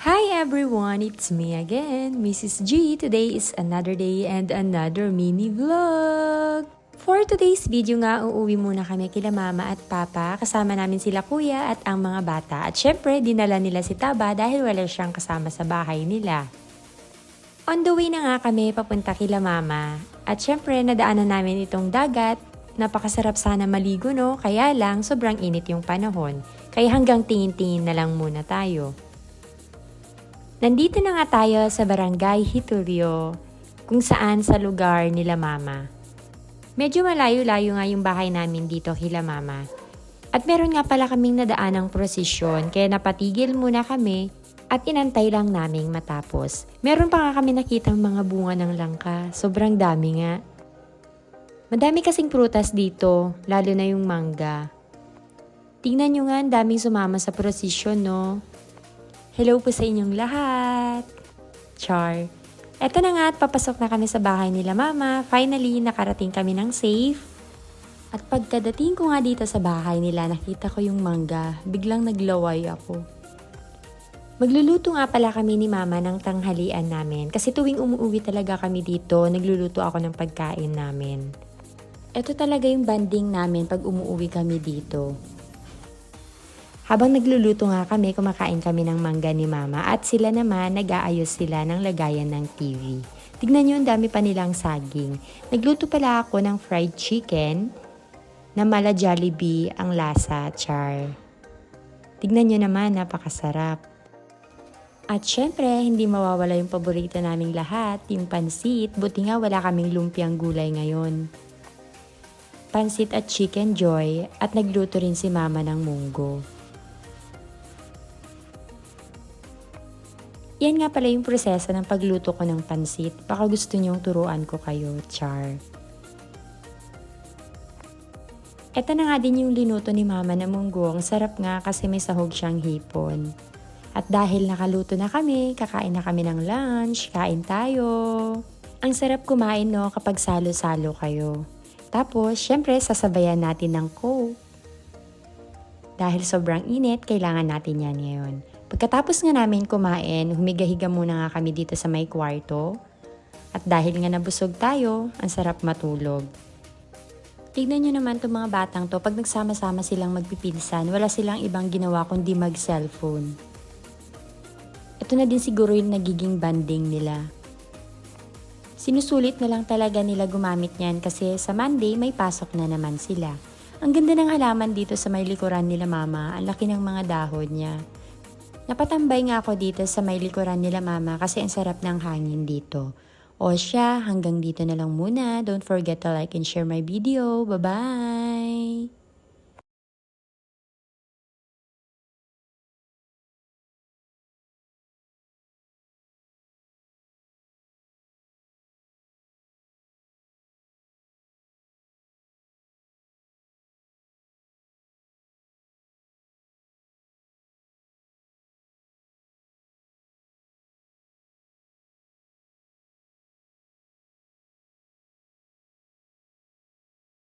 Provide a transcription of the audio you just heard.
Hi everyone, it's me again, Mrs. G. Today is another day and another mini vlog. For today's video nga, uuwi muna kami kila mama at papa. Kasama namin sila kuya at ang mga bata. At syempre, dinala nila si Taba dahil wala siyang kasama sa bahay nila. On the way na nga kami papunta kila mama. At syempre, nadaanan namin itong dagat. Napakasarap sana maligo no, kaya lang sobrang init yung panahon. Kaya hanggang tingin-tingin na lang muna tayo. Nandito na nga tayo sa Barangay Hiturio, kung saan sa lugar nila mama. Medyo malayo-layo nga yung bahay namin dito kila mama. At meron nga pala kaming nadaanang prosesyon, kaya napatigil muna kami at inantay lang naming matapos. Meron pa nga kami nakitang mga bunga ng langka, sobrang dami nga. Madami kasing prutas dito, lalo na yung mangga. Tingnan nyo nga, ang daming sumama sa prosesyon, no? Hello po sa inyong lahat! Char. Eto na nga at papasok na kami sa bahay nila mama. Finally, nakarating kami ng safe. At pagkadating ko nga dito sa bahay nila, nakita ko yung mangga. Biglang naglaway ako. Magluluto nga pala kami ni mama ng tanghalian namin. Kasi tuwing umuwi talaga kami dito, nagluluto ako ng pagkain namin. Ito talaga yung banding namin pag umuwi kami dito. Habang nagluluto nga kami, kumakain kami ng mangga ni mama at sila naman nag-aayos sila ng lagayan ng TV. Tignan nyo, ang dami pa nilang saging. Nagluto pala ako ng fried chicken na mala Jollibee ang lasa, char. Tignan nyo naman, napakasarap. At syempre, hindi mawawala yung paborito naming lahat, yung pansit. Buti nga wala kaming lumpiang gulay ngayon. Pansit at chicken joy at nagluto rin si mama ng munggo. Yan nga pala yung proseso ng pagluto ko ng pansit. Baka gusto nyong turuan ko kayo, char. Ito na nga din yung linuto ni mama na munggo. Ang sarap nga kasi may sahog siyang hipon. At dahil nakaluto na kami, kakain na kami ng lunch, kain tayo. Ang sarap kumain no kapag salo-salo kayo. Tapos, syempre, sasabayan natin ng coke. Dahil sobrang init, kailangan natin yan ngayon. Pagkatapos nga namin kumain, humiga-higa muna nga kami dito sa may kwarto. At dahil nga nabusog tayo, ang sarap matulog. Tignan nyo naman itong mga batang to, pag nagsama-sama silang magpipinsan, wala silang ibang ginawa kundi mag-cellphone. Ito na din siguro yung nagiging banding nila. Sinusulit na lang talaga nila gumamit niyan kasi sa Monday may pasok na naman sila. Ang ganda ng halaman dito sa may likuran nila mama, ang laki ng mga dahon niya. Napatambay nga ako dito sa may likuran nila mama kasi ang sarap ng hangin dito. O siya, hanggang dito na lang muna. Don't forget to like and share my video. Bye-bye!